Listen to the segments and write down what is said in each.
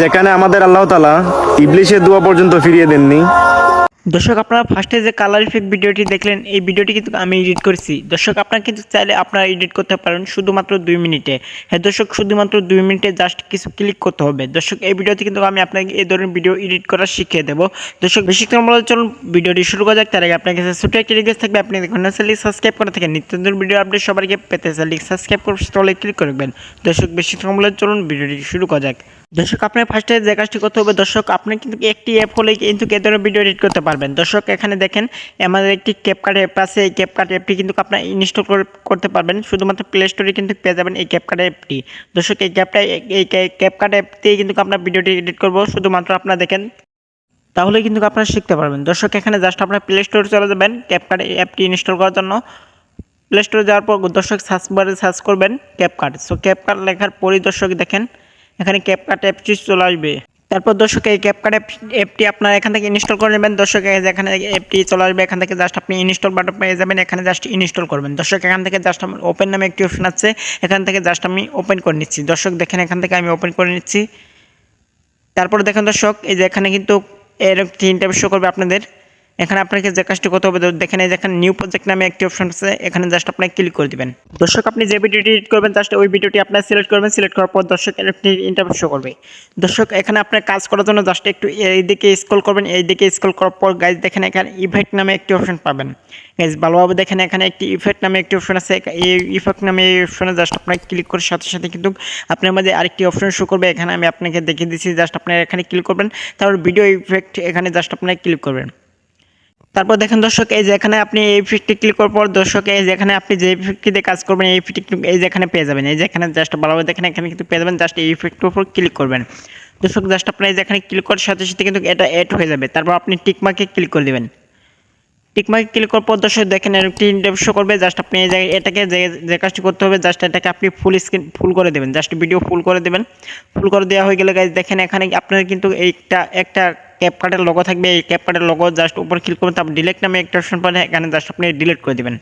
যেখানে আমাদের আল্লাহ তালা ইবলিশের দোয়া পর্যন্ত ফিরিয়ে দেননি। দর্শক, আপনারা ফার্স্টে যে কালার ইফেক্ট ভিডিওটি দেখলেন, এই ভিডিওটি কিন্তু আমি এডিট করেছি। দর্শক, আপনারা কিন্তু চাইলে আপনারা এডিট করতে পারেন শুধুমাত্র দুই মিনিটে। হ্যাঁ দর্শক, শুধুমাত্র দুই মিনিটে জাস্ট কিছু ক্লিক করতে হবে। দর্শক, এই ভিডিওতে কিন্তু আমি আপনাকে এই ধরনের ভিডিও এডিট করা শিখিয়ে দেবো। দর্শক, বেশি কম বলে চলুন ভিডিওটি শুরু করা যাক। তার আগে আপনার কাছে ছোটো একটি রিকোয়েস্ট থাকবে। আপনি দেখুন চ্যানেলটি সাবস্ক্রাইব করে থাকেন নিত্য নতুন ভিডিও আপডেট সবাইকে পেতে চ্যানেলটি সাবস্ক্রাইব করে তলে ক্লিক করবেন দর্শক, বেশি কম চলুন ভিডিওটি শুরু করা যাক। দর্শক, আপনার ফার্স্টে যে কাজটি করতে হবে, দর্শক, আপনি কিন্তু একটি অ্যাপ হলে কিন্তু এ ধরনের ভিডিও এডিট করতে পারবেন। দর্শক, এখানে দেখেন, আমাদের একটি ক্যাপকার্ট অ্যাপ আছে। এই ক্যাপকার্ট অ্যাপটি কিন্তু আপনার ইনস্টল করতে পারবেন। শুধুমাত্র প্লে স্টোরে কিন্তু পেয়ে যাবেন এই ক্যাপকার্ট অ্যাপটি দর্শক, এই ক্যাপটা এই ক্যাপকার্ট দিয়ে কিন্তু আপনার ভিডিওটি এডিট করব। শুধুমাত্র আপনারা দেখেন, তাহলে কিন্তু আপনারা শিখতে পারবেন। দর্শক, এখানে জাস্ট আপনার প্লে স্টোরে চলে যাবেন ক্যাপকার্ট অ্যাপটি ইনস্টল করার জন্য। প্লে স্টোরে যাওয়ার পর দর্শক সার্চ বারে সার্চ করবেন ক্যাপকার্ট সো ক্যাপকার্ট লেখার পরই দর্শক দেখেন এখানে ক্যাপকার্ট অ্যাপটি চলে আসবে। তারপর দর্শক, এই ক্যাপকার্ট অ্যাপটি আপনার এখান থেকে ইনস্টল করে নেবেন। দর্শক এখানে অ্যাপটি চলে আসবে, এখান থেকে জাস্ট আপনি ইনস্টল বাটন পেয়ে যাবেন। এখানে জাস্ট ইনস্টল করবেন। দর্শক, এখান থেকে জাস্ট আমার ওপেন নামে একটি অপশন আছে। এখান থেকে জাস্ট আমি ওপেন করে নিচ্ছি। দর্শক, দেখেন, এখান থেকে আমি ওপেন করে নিচ্ছি। তারপর দেখেন দর্শক, এই যে এখানে কিন্তু এর তিনটা শো করবে আপনাদের। এখানে আপনাকে যে কাজটি করতে হবে দেখেন এই যে এখানে নিউ প্রজেক্ট নামে একটি অপশন আছে, এখানে জাস্ট আপনাকে ক্লিক করে দিবেন। দর্শক, আপনি যে ভিডিওটি এডিট করবেন জাস্ট ওই ভিডিওটি আপনার সিলেক্ট করবেন সিলেক্ট করার পর দর্শক ইন্টারভিউ শো করবে। দর্শক, এখানে আপনার কাজ করার জন্য জাস্ট একটু এই দিকে স্ক্রল করবেন এই দিকে স্ক্রল করার পর গাইজ দেখেন এখানে ইফেক্ট নামে একটি অপশন পাবেন। গাইজ ভালোভাবে দেখেন এখানে একটি ইফেক্ট নামে একটি অপশন আছে, এই ইফেক্ট নামে এই অপশনে জাস্ট আপনাকে ক্লিক করার সাথে সাথে কিন্তু আপনার মধ্যে আরেকটি অপশন শো করবে, এখানে আমি আপনাকে দেখিয়ে দিচ্ছি জাস্ট আপনার এখানে ক্লিক করবেন, তারপর ভিডিও ইফেক্ট এখানে জাস্ট আপনাকে ক্লিক করবেন। তারপর দেখেন দর্শক, এই যেখানে আপনি এই ইফেক্টটি ক্লিক করার পর দর্শক, এই যেখানে আপনি যে ইফেক্টটিতে কাজ করবেন, এই ইফেক্টটি এই যেখানে পেয়ে যাবেন। এই যেখানে জাস্ট ভালোভাবে দেখেন, এখানে কিন্তু পেয়ে যাবেন জাস্ট এই ইফেক্টের উপর ক্লিক করবেন। দর্শক জাস্ট আপনার যেখানে ক্লিক করার সাথে সাথে কিন্তু এটা অ্যাড হয়ে যাবে। তারপর আপনি টিকমার্কে ক্লিক করে দেবেন। টিকমার্কে ক্লিক করার পর দর্শক, দেখেন একটি ইন্টারভিউ করবে জাস্ট আপনি এই জায়গায় এটাকে যে কাজটি করতে হবে জাস্ট এটাকে আপনি ফুল স্ক্রিন ফুল করে দেবেন। জাস্ট ভিডিও ফুল করে দেবেন। ফুল করে দেওয়া হয়ে গেলে গাইজ দেখেন এখানে আপনার কিন্তু এইটা, একটা ক্যাপকার্টের লোগো থাকবে। এই ক্যাপকার্টের লোগো জাস্ট উপর ক্লিক করবেন, তারপর ডিলেট নামে একটা অপশন পাবেন, এখানে জাস্ট আপনি ডিলিট করে দেবেন।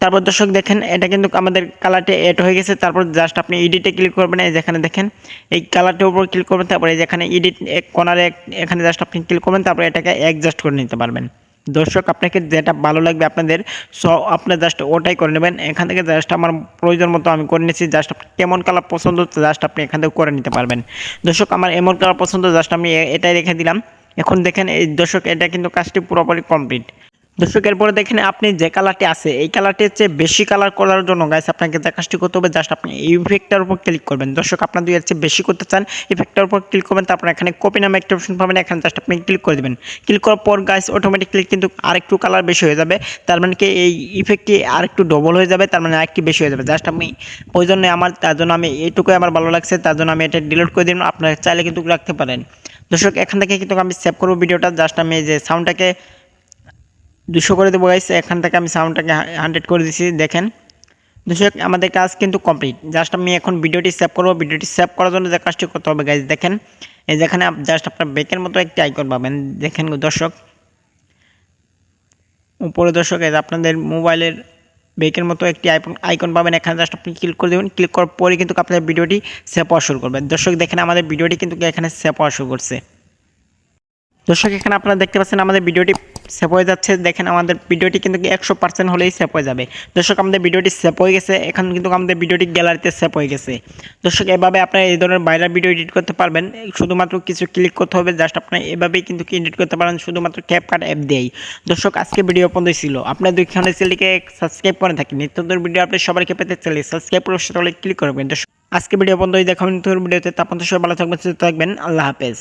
তারপর দর্শক দেখেন, এটা কিন্তু আমাদের কালারটা এড হয়ে গেছে। তারপর জাস্ট আপনি এডিটে ক্লিক করবেন, এই যেখানে দেখেন, এই কালারটার উপর ক্লিক করবেন, তারপরে যেখানে এডিট এক কর্নারে এখানে জাস্ট আপনি ক্লিক করবেন, তারপরে এটাকে অ্যাডজাস্ট করে নিতে পারবেন। দর্শক, আপনাকে যেটা ভালো লাগবে আপনাদের, সো আপনার জাস্ট ওটাই করে নেবেন। এখান থেকে জাস্ট আমার প্রয়োজন মতো আমি করে নিয়েছি জাস্ট কেমন কালার পছন্দ জাস্ট আপনি এখান থেকে করে নিতে পারবেন। দর্শক, আমার এমন কালার পছন্দ জাস্ট আমি এটাই রেখে দিলাম। এখন দেখেন, এই দর্শক, এটা কিন্তু কাজটি পুরোপুরি কমপ্লিট দর্শক এরপরে দেখেন আপনি যে কালারটি আছে, এই কালারটির চেয়ে বেশি কালার করার জন্য গাইস আপনাকে যে কাজটি করতে হবে জাস্ট আপনি এই ইফেক্টটার উপর ক্লিক করবেন। দর্শক, আপনার দুই চেয়ে বেশি করতে চান ইফেক্টটার উপর ক্লিক করবেন, তারপর এখানে কপি নামে একটা অপশন পাবেন, এখানে জাস্ট আপনি ক্লিক করে দেবেন। ক্লিক করার পর গাইস অটোমেটিকলি কিন্তু আরেকটু কালার বেশি হয়ে যাবে, তার মানে কি এই ইফেক্টটি আরেকটু ডবল হয়ে যাবে, তার মানে আরেকটি বেশি হয়ে যাবে। জাস্ট আমি ওই জন্য আমার, তার জন্য আমি এইটুকুই আমার ভালো লাগছে, তার জন্য আমি এটা ডিলিট করে দিলাম, আপনারা চাইলে কিন্তু রাখতে পারেন। দর্শক, এখান থেকে কিন্তু আমি সেভ করব ভিডিওটা জাস্ট আমি এই যে সাউন্ডটাকে দুশো করে দেবো গাইস এখান থেকে আমি সাউন্ডটাকে হান্ড্রেড করে দিচ্ছি দেখেন। দর্শক, আমাদের কাজ কিন্তু কমপ্লিট জাস্ট আমি এখন ভিডিওটি সেভ করব। ভিডিওটি সেভ করার জন্য যে কাজটি করতে হবে গাইস দেখেন। এই যেখানে জাস্ট আপনার বেকের মতো একটি আইকন পাবেন। দেখেন দর্শক। উপরে দর্শক আপনাদের মোবাইলের বেকের মতো একটি আইকন আইকন পাবেন। এখানে জাস্ট আপনি ক্লিক করে দেবেন। ক্লিক করার পরে কিন্তু আপনাদের ভিডিওটি সেভ হওয়া শুরু করবেন দর্শক, দেখেন আমাদের ভিডিওটি কিন্তু এখানে সেভ হওয়া শুরু করছে। দর্শক, এখানে আপনারা দেখতে পাচ্ছেন আমাদের ভিডিওটি সেভ হয়ে যাচ্ছে। দেখেন, আমাদের ভিডিওটি কিন্তু একশো পার্সেন্ট হলেই সেভ হয়ে যাবে। দর্শক, আমাদের ভিডিওটি সেভ হয়ে গেছে। এখন কিন্তু আমাদের ভিডিওটি গ্যালারিতে সেভ হয়ে গেছে। দর্শক, এভাবে আপনারা এই ধরনের বাইরের ভিডিও এডিট করতে পারবেন। শুধুমাত্র কিছু ক্লিক করতে হবে জাস্ট আপনারা এভাবেই কিন্তু এডিট করতে পারেন, শুধুমাত্র ক্যাপকাট অ্যাপ দিয়েই। দর্শক, আজকে ভিডিও পর্যন্ত ছিল। আপনার দুইখানে চ্যানেলটিকে সাবস্ক্রাইব করে থাকি নিত্য নতুন ভিডিও আপনি সবাইকে পেতে চাইলে সাবস্ক্রাইব করে ক্লিক করবেন। দর্শক, আজকে ভিডিও বন্ধ দেখা নতুন ভিডিওতে। তাপন সবাই ভালো থাকবেন, সুস্থ থাকবেন। আল্লাহ হাফেজ।